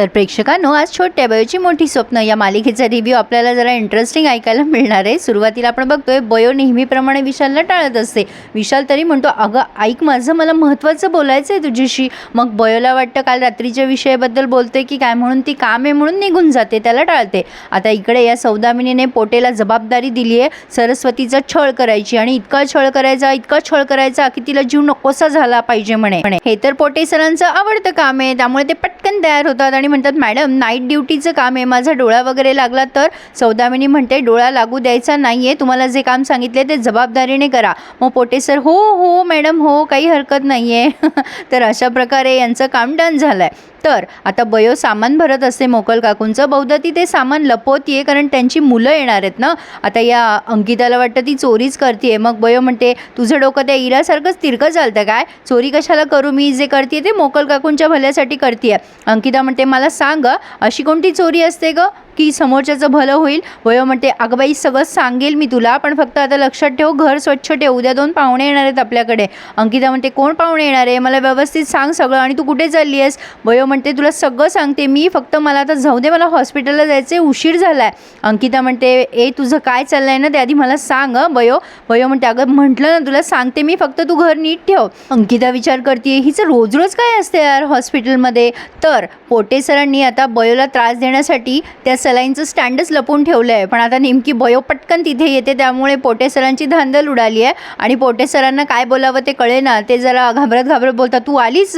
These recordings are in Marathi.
तर प्रेक्षकांनो आज छोट्या बयोची मोठी स्वप्न. या मालिकेचा रिव्ह्यू आपल्याला जरा इंटरेस्टिंग ऐकायला मिळणार आहे. सुरुवातीला आपण बघतोय बयो नेहमीप्रमाणे विशालला टाळत असते. विशाल तरी म्हणतो अगं ऐक माझं मला महत्त्वाचं बोलायचं आहे तुझ्याशी. मग बयोला वाटतं काल रात्रीच्या विषयाबद्दल बोलते की काय म्हणून? ती काम आहे म्हणून निघून जाते त्याला टाळते. आता इकडे या सौदामिनीने पोटेला जबाबदारी दिली आहे सरस्वतीचा छळ करायची. आणि इतका छळ करायचा इतका छळ करायचा की तिला जीव नकोसा झाला पाहिजे म्हणे. म्हणे. हे तर पोटे सरांचं आवडतं काम आहे त्यामुळे ते पटकन तयार होतात आणि म्हणतात मॅडम नाईट ड्युटीचं काम आहे. माझा डोळा वगैरे लागला तर? सौदामिनी म्हणते डोळा लागू द्यायचा नाही आहे तुम्हाला जे काम सांगितले ते जबाबदारीने करा. मग पोटे सर हो हो मॅडम हो काही हरकत नाही आहे तर अशा प्रकारे यांचं काम डन झालं आहे तर आता बयो सामान भरत असते मोकल काकूंचं. बहुधा ती ते सामान लपवतीये कारण त्यांची मुलं येणार आहेत ना. आता या अंकिताला वाटतं ती चोरीच करते मग बयो म्हणते तुझं डोकं त्या इरासारखंच तिरकं चालतं काय? चोरी कशाला करू? मी जे करते ते मोकल काकूंच्या भल्यासाठी करते अंकिता म्हणते मला सांग अशी कोणती चोरी असते गं? की समोरच्याचं भलं होईल? वयो म्हणते अगं बाई सगळं सांगेल मी तुला पण फक्त आता लक्षात ठेव घर स्वच्छ ठेव. उद्या दोन पाहुणे येणार आहेत आपल्याकडे. अंकिता म्हणते कोण पाहुणे येणार आहे? मला व्यवस्थित सांग सगळं. आणि तू कुठे चालली आहेस वयो म्हणते तुला सगळं सांगते मी. फक्त मला आता जाऊ दे मला हॉस्पिटलला जायचं आहे उशीर झाला आहे अंकिता म्हणते ए तुझं काय चाललं आहे ना? ते आधी मला सांग वयो. वयो म्हणते अगं म्हटलं ना तुला सांगते मी. फक्त तू घर नीट ठेव. अंकिता विचार करते हिचं रोज रोज काय असते यार हॉस्पिटलमध्ये? तर पोटे सरांनी आता बयोला त्रास देण्यासाठी त्या सलाईनचं स्टँडच लपून ठेवलं आहे. पण आता नेमकी बयो पटकन तिथे येते त्यामुळे पोटे सरांची धांदल उडाली आहे. आणि पोटे सरांना काय बोलावं ते कळे ना ते जरा घाबरत घाबरत बोलतात तू आलीच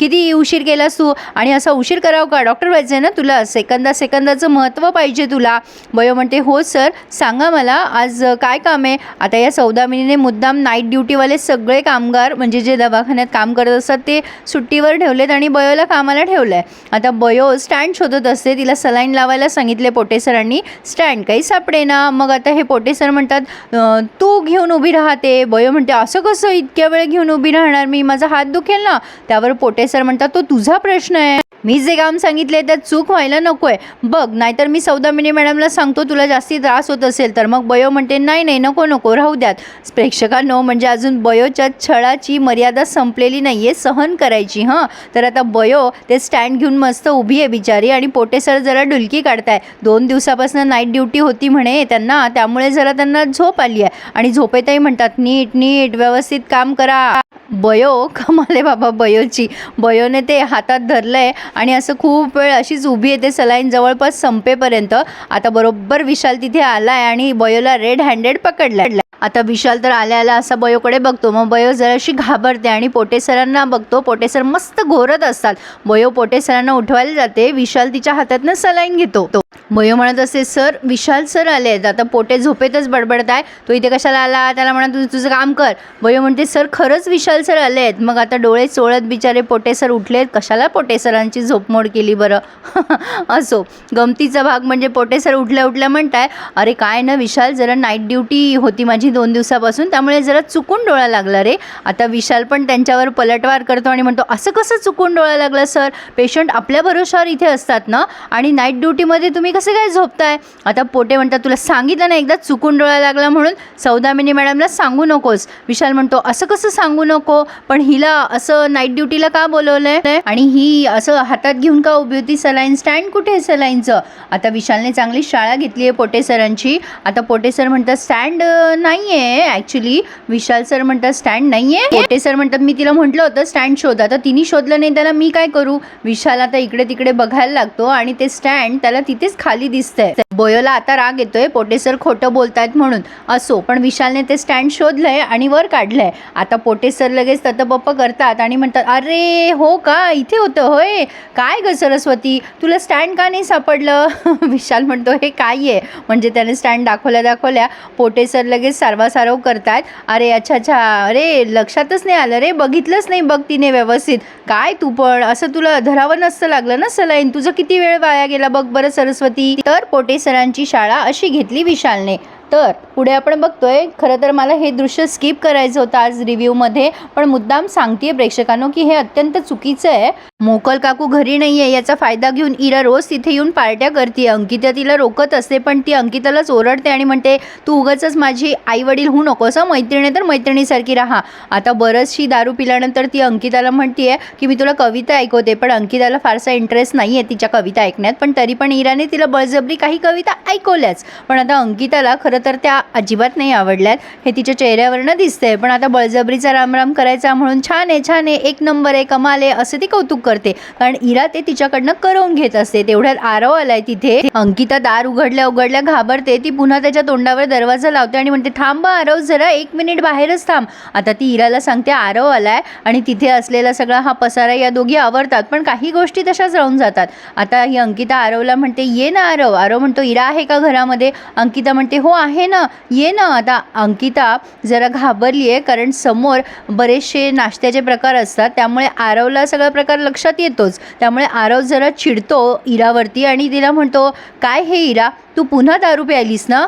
किती उशीर केलास तू? आणि असा उशीर करावं का? डॉक्टर व्हायचं आहे ना तुला? सेकंदा सेकंदाचं महत्त्व पाहिजे तुला. बयो म्हणते हो सर. सांगा मला आज काय काम आहे? आता या सौदामिनीने मुद्दाम नाईट ड्युटीवाले सगळे कामगार म्हणजे जे दवाखान्यात काम करत असतात ते सुट्टीवर ठेवलेत आणि बयोला कामाला ठेवलं आहे आता बयो स्टँड शोधत असते तिला सलाईन लावायला सांगितले पोटे सरांनी स्टँड काही सापडे ना. मग आता हे पोटे सर म्हणतात तू घेऊन उभी राहते. बयो म्हणते असं कसं इतक्या वेळ घेऊन उभी राहणार मी? माझा हात दुखेल ना? त्यावर पोटे सर म्हणतात तो तुझा प्रश्न आहे. मी जे काम सांगितले त्यात चूक व्हायला नको आहे बघ नाहीतर मी सौदामिनी मॅडमला सांगतो तुला जास्ती त्रास होत असेल तर. मग बयो म्हणते नाही नाही नको नको राहू द्यात. प्रेक्षकांनो म्हणजे अजून बयोच्या छळाची मर्यादा संपलेली नाही आहे सहन करायची हां. तर आता बयो ते स्टँड घेऊन मस्त उभी आहे बिचारी आणि पोटे सर जरा डुलकी काढताय. दोन दिवसापासून नाईट ड्युटी होती म्हणे त्यांना त्यामुळे जरा त्यांना झोप आली आहे. आणि झोपेतही म्हणतात नीट नीट व्यवस्थित काम करा. बयो कमाले बाबा बयोची. बयोने ते हातात धरलं आहे आणि असं खूप वेळ अशीच उभी येते सलाईन जवळपास संपेपर्यंत. आता बरोबर विशाल तिथे आलाय आणि बयोला रेड हँडेड पकडला आता विशाल तर आल्या आल्या असा बयोकडे बघतो. मग बयो जराशी घाबरते आणि पोटेसरांना बघतो. पोटेसर मस्त घोरत असतात. बयो पोटेसरांना उठवायला जाते. विशाल तिच्या हातातनं सलाईन घेतो. मयो म्हणत असते सर विशाल सर आले आहेत. आता पोटे झोपेतच बडबडत आहे. तो इथे कशाला आला? त्याला म्हणा तू तुझं काम कर. मयो म्हणते सर खरंच विशाल सर आले आहेत. मग आता डोळे चोळत बिचारे पोटे सर उठले आहेत. कशाला पोटे सरांची झोपमोड केली बरं? असो. गमतीचा भाग म्हणजे पोटे सर उठल्या उठल्या म्हणताय अरे काय ना विशाल जरा नाईट ड्युटी होती माझी दोन दिवसापासून. त्यामुळे जरा चुकून डोळा लागला रे. आता विशाल पण त्यांच्यावर पलटवार करतो आणि म्हणतो असं कसं चुकून डोळा लागला सर? पेशंट आपल्या भरोशावर इथे असतात ना? आणि नाईट ड्युटीमध्ये तुम्ही कसं काय झोपताय? आता पोटे म्हणतात तुला सांगितलं ना एकदा चुकून डोळा लागला म्हणून. सौदामिनी मॅडमला सांगू नकोस. विशाल म्हणतो असं कसं सांगू नको? पण हिला असं नाईट ड्युटीला का बोलवलंय? आणि ही असं हातात घेऊन का उभी होती? सलाईन स्टँड कुठे आहे सलाईनचं? आता विशालने चांगली शाळा घेतली आहे पोटे सरांची. आता पोटे सर म्हणतात स्टँड नाही आहे ॲक्च्युली विशाल सर म्हणतात स्टँड नाही आहे पोटे सर म्हणतात मी तिला म्हटलं होतं स्टँड शोध. आता तिने शोधलं नाही त्याला मी काय करू? विशाल आता इकडे तिकडे बघायला लागतो आणि ते स्टँड त्याला तिथेच खा खाली दिसतंय. बोयोला आता राग येतोय पोटे सर खोटं बोलतायत म्हणून. असो पण विशालने ते स्टँड शोधलंय आणि वर काढलंय. आता पोटे सर लगेच ततबप्प करतात आणि म्हणतात अरे हो का? इथे होतं होय? काय ग सरस्वती? तुला स्टँड का नाही सापडलं? विशाल म्हणतो हे काय आहे म्हणजे त्याने स्टँड दाखवल्या दाखवल्या पोटे सर लगेच सारवासारव करतात अरे अच्छा अच्छा. अरे लक्षातच नाही आलं रे. बघितलंच नाही बघ तिने व्यवस्थित. काय तू पण? असं तुला धरावं नसतं लागलं ना सलाईन? तुझं किती वेळ वाया गेला बघ बरं सरस्वती. तर पोटे सरांची शाळा अशी घेतली विशालने. तर पुढे आपण बघतोय खरं तर मला हे दृश्य स्किप करायचं होतं आज रिव्ह्यूमध्ये पण मुद्दाम सांगतेय प्रेक्षकांनो की हे अत्यंत चुकीचं आहे. मोकल काकू घरी नाही आहे याचा फायदा घेऊन इरा रोज तिथे येऊन पार्ट्या करते अंकिता तिला रोकत असते पण ती अंकितालाच ओरडते आणि म्हणते तू उगाच माझी आई वडील होऊ नकोस मैत्रिणी तर मैत्रिणीसारखी राहा. आता बरंचशी दारू पिल्यानंतर ती अंकिताला म्हणतीये की मी तुला कविता ऐकवते. पण अंकिताला फारसा इंटरेस्ट नाही आहे तिच्या कविता ऐकण्यात पण तरी पण इराने तिला बळजबरी काही कविता ऐकवल्याच. पण आता अंकिताला खरं तर त्या अजिबात नाही आवडल्यात. हे तिच्या चेहऱ्यावरनं दिसतंय. पण आता बळजबरीचा रामराम करायचा म्हणून छान आहे छान आहे. एक नंबर आहे कमाल आहे असं ती कौतुक करते. कारण इरा ते तिच्याकडनं करवून घेत असते. तेवढ्यात आरव आलाय तिथे. अंकिता दार उघडल्या उघडल्या घाबरते. ती पुन्हा त्याच्या तोंडावर दरवाजा लावते आणि म्हणते थांब आरव जरा एक मिनिट बाहेरच थांब. आता ती इराला सांगते आरव आलाय आणि तिथे असलेला सगळा हा पसारा या दोघी आवरतात पण काही गोष्टी तशाच राहून जातात. आता ही अंकिता आरवला म्हणते ये ना आरव. आरव म्हणतो इरा आहे का घरामध्ये? अंकिता म्हणते हो आहे. ना? ये ना आता. अंकिता जरा घाबरली आहे कारण समोर बरेचसे नाश्त्याचे प्रकार असतात. त्यामुळे आरवला सगळा प्रकार लक्षात येतोच. त्यामुळे आरव जरा चिडतो इरावरती आणि तिला म्हणतो काय हे इरा? तू पुन्हा दारू प्यायलीस ना?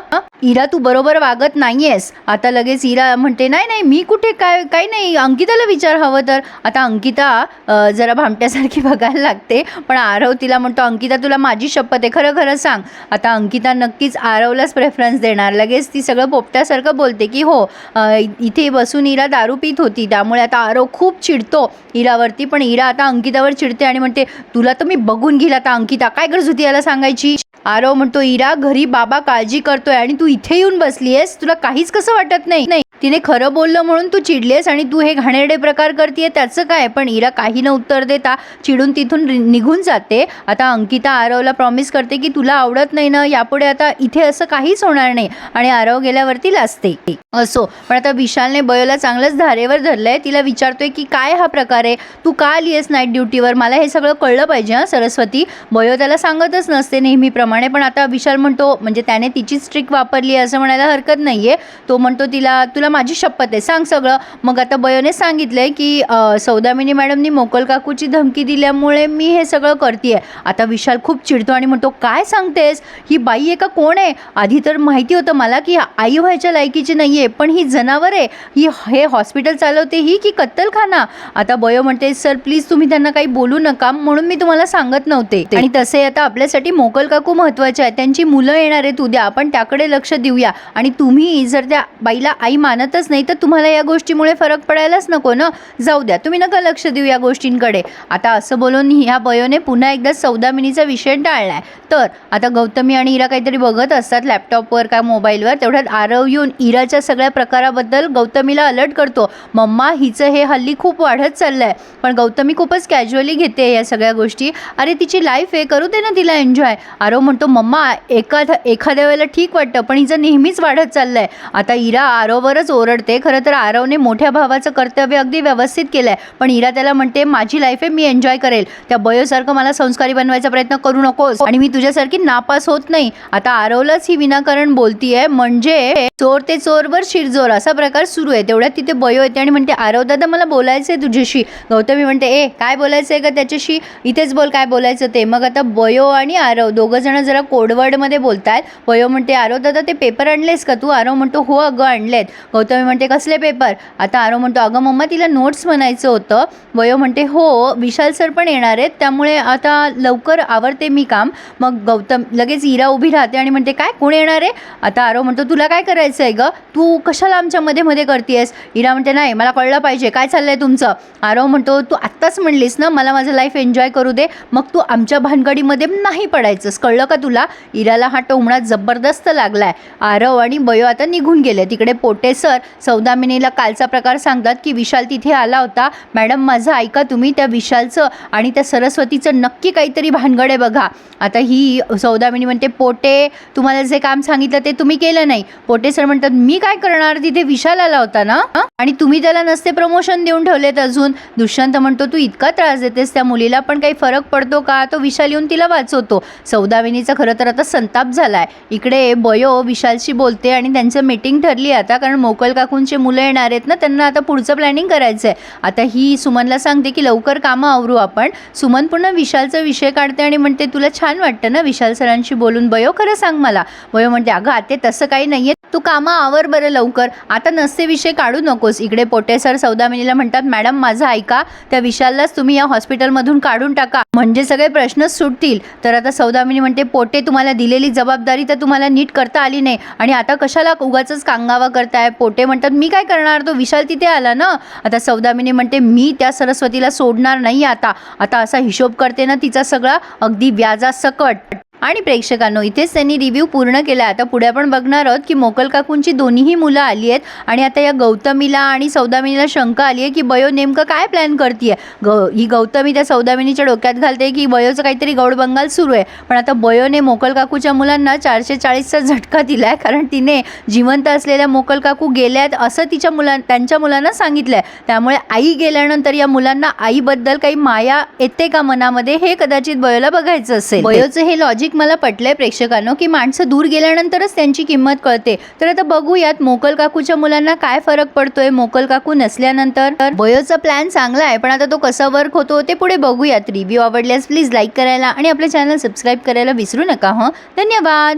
इरा तू बरोबर वागत नाहीयेस. आता लगेच इरा म्हणते नाही नाही मी कुठे? काय काय नाही. अंकिताला विचार हवं तर. आता अंकिता जरा भामट्यासारखी बघायला लागते पण आरव तिला म्हणतो अंकिता तुला माझी शपथ आहे. खरं खरं सांग. आता अंकिता नक्कीच आरवलाच प्रेफरन्स देणार. लगेच ती सगळं पोपट्यासारखं बोलते की हो इथे बसून इरा दारू पित होती. त्यामुळे आता आरव खूप चिडतो इरावरती. पण इरा आता अंकितावर चिडते आणि म्हणते तुला तर मी बघून घेईल आता अंकिता. काय गरज होती याला सांगायची? आरव म्हणतो इरा घरी बाबा काळजी करतोय आणि तू इथे येऊन बसली आहेस तुला काहीच कसं वाटत नाही? नाही. तिने खरं बोललं म्हणून तू चिडलीस आणि तू हे घाणेरडे प्रकार करते त्याचं काय? पण इरा काही न उत्तर देता चिडून तिथून निघून जाते. आता अंकिता आरवला प्रॉमिस करते की तुला आवडत नाही ना यापुढे आता इथे असं काहीच होणार नाही. आणि आरव गेल्यावरती लाजते. असो पण आता विशालने बयोला चांगलंच धारेवर धरलंय. तिला विचारतोय की काय हा प्रकार आहे? तू का आलीयस नाईट ड्युटीवर मला हे सगळं कळलं पाहिजे हां सरस्वती. बयो त्याला सांगतच नसते नेहमीप्रमाणे पण आता विशाल म्हणतो म्हणजे त्याने तिचीच ट्रिक वापरली आहे असं म्हणायला हरकत नाही आहे तो म्हणतो तिला तुला माझी शपथ आहे सांग सगळं. मग आता बयोने सांगितलं आहे की सौदामिनी मॅडमनी मोकल काकूची धमकी दिल्यामुळे मी हे सगळं करते आता विशाल खूप चिडतो आणि म्हणतो काय सांगतेस? ही बाई आहे का कोण आहे? आधी तर माहिती होतं मला की आई व्हायच्या लायकीची नाही आहे पण ही जनावर आहे. ही हे हॉस्पिटल चालवते ही की कत्तलखाना? आता बयो म्हणते सर प्लीज तुम्ही त्यांना काही बोलू नका म्हणून मी तुम्हाला सांगत नव्हते. आणि तसे आता आपल्यासाठी मोकल काकू महत्त्वाचे आहे त्यांची मुलं येणार आहेत उद्या आपण त्याकडे लक्ष देऊया. आणि तुम्ही जर त्या बाईला आई मानतच नाही तर तुम्हाला या गोष्टीमुळे फरक पडायलाच नको ना? जाऊ द्या तुम्ही नका लक्ष देऊ या गोष्टींकडे. आता असं बोलून ह्या बयोने पुन्हा एकदा सौदामिनीचा विषय टाळलाय. तर आता गौतमी आणि इरा काहीतरी बघत असतात लॅपटॉपवर का मोबाईलवर तेवढ्यात आरव येऊन इराच्या सगळ्या प्रकाराबद्दल गौतमीला अलर्ट करतो. मम्मा हिचं हे हल्ली खूप वाढत चाललं आहे पण गौतमी खूपच कॅज्युअली घेते या सगळ्या गोष्टी. अरे तिची लाईफ हे करू दे ना तिला एन्जॉय आरव म्हणतो मम्मा एखादं एखाद्या वेळेला ठीक वाटतं पण हिचं नेहमीच वाढत चाललंय. आता इरा आरववरच ओरडते. खरं तर आरवने मोठ्या भावाचं कर्तव्य अगदी व्यवस्थित केलंय. पण इरा त्याला म्हणते माझी लाईफ आहे मी एन्जॉय करेल. त्या बयोसारखं मला संस्कारी बनवायचा प्रयत्न करू नकोस. आणि मी तुझ्यासारखी नापास होत नाही. आता आरवलाच ही विनाकारण बोलतीये. म्हणजे चोर ते चोरवर शिरजोर असा प्रकार सुरू आहे. तेवढ्यात तिथे बयो येते आणि म्हणते आरव दादा मला आहे तुझ्याशी. गौतमी म्हणते ए काय बोलायचंय का त्याच्याशी? इथेच बोल काय बोलायचं ते. मग आता बयो आणि आरव दोघं जण जरा कोडवर्डमध्ये बोलतायत वयो म्हणते आरो दादा ते पेपर आणलेस का तू? आरो म्हणतो हो अगं आणलेत. गौतमी म्हणते कसले पेपर आता आरो म्हणतो अगं मम्मा तिला नोट्स म्हणायचं होतं. वयो म्हणते हो विशाल सर पण येणार आहेत त्यामुळे आता लवकर आवरते मी काम. मग गौतम लगेच इरा उभी राहते आणि म्हणते काय कोण येणार आहे? आता आरो म्हणतो तुला काय करायचं आहे गं? तू कशाला आमच्या मध्ये मध्ये करतेस इरा म्हणते नाही मला कळलं पाहिजे काय चाललंय तुमचं? आरो म्हणतो तू आत्ताच म्हणलीस ना मला माझं लाईफ एन्जॉय करू दे मग तू आमच्या भानगडीमध्ये नाही पडायचंस कळलं का तुला? इराला हा टोमणा जबरदस्त लागलाय. आरव आणि बयो आता निघून गेले. तिकडे पोटे सर सौदामिनीला कालचा प्रकार सांगतात की विशाल तिथे आला होता. मॅडम माझं ऐका तुम्ही त्या विशालचं आणि त्या सरस्वतीचं नक्की काहीतरी भानगड आहे बघा. आता ही सौदामिनी म्हणते पोटे तुम्हाला जे काम सांगितलं ते तुम्ही केलं नाही. पोटे सर म्हणतात मी काय करणार? तिथे विशाल आला होता ना? आणि तुम्ही त्याला नसते प्रमोशन देऊन ठेवलेत अजून दुष्यंत म्हणतो तू इतका त्रास देतेस त्या मुलीला पण काही फरक पडतो का? तो विशाल येऊन तिला वाचवतो. सौदाविनीचा खरं तर आता संताप झाला आहे इकडे बयो विशालशी बोलते आणि त्यांचं मीटिंग ठरली आता कारण मोकल काकूंचे मुलं येणार आहेत ना त्यांना आता पुढचं प्लॅनिंग करायचं आहे आता ही सुमनला सांगते की लवकर कामं आवरू आपण. सुमन पुन्हा विशालचा विषय काढते आणि म्हणते तुला छान वाटतं ना विशाल सरांशी बोलून? बयो खरं सांग मला. बयो म्हणते अगं आते तसं काही नाही आहे तू कामं आवर बरं लवकर. आता नसते विषय काढू नकोस. इकडे पोटे सर सौदामिनीला म्हणतात मॅडम माझं ऐका. त्या विशाललाच तुम्ही या हॉस्पिटलमधून काढून टाका. म्हणजे सगळे प्रश्नच सुटतील. तर आता सौदामिनी म्हणते पोटे तुम्हाला दिलेली जबाबदारी तर तुम्हाला नीट करता आली नाही. आणि आता कशाला उगाच कांगावा करताय? पोटे म्हणतात मी काय करणार? तो विशाल तिथे आला ना? आता सौदामिनी म्हणते मी त्या सरस्वतीला सोडणार नाही आता. आता असा हिशोब करते ना तिचा सगळा. अगदी व्याजासकट. आणि प्रेक्षकांनो इथेच त्यांनी रिव्ह्यू पूर्ण केला. आता पुढे आपण बघणार आहोत की मोकल काकूंची दोन्हीही मुलं आली आहेत आणि आता या गौतमीला आणि सौदामिनीला शंका आली आहे की बयो नेमकं काय प्लॅन करते ग ही गौतमी त्या सौदामिनीच्या डोक्यात घालते की बयोचं काहीतरी गौडबंगाल सुरू आहे. पण आता बयोने मोकल काकूच्या मुलांना चारशे चाळीसचा झटका दिला आहे कारण तिने जिवंत असलेल्या मोकल काकू गेल्यात असं तिच्या मुलां त्यांच्या मुलांना सांगितलं आहे त्यामुळे आई गेल्यानंतर या मुलांना आईबद्दल काही माया येते का मनामध्ये हे कदाचित बयोला बघायचं असेल. बयोचं हे लॉजिक मला पटलंय प्रेक्षकांनो की माणसं दूर गेल्यानंतरच त्यांची किंमत कळते. तर आता बघूयात मोकल काकूच्या मुलांना काय फरक पडतोय? मोकल काकू नसल्यानंतर तर बयोचा प्लॅन चांगला आहे पण आता तो कसा वर्क होतो ते पुढे बघूयात. रिव्ह्यू आवडल्यास प्लीज लाईक करायला आणि आपल्या चॅनल सबस्क्राईब करायला विसरू नका हं? धन्यवाद!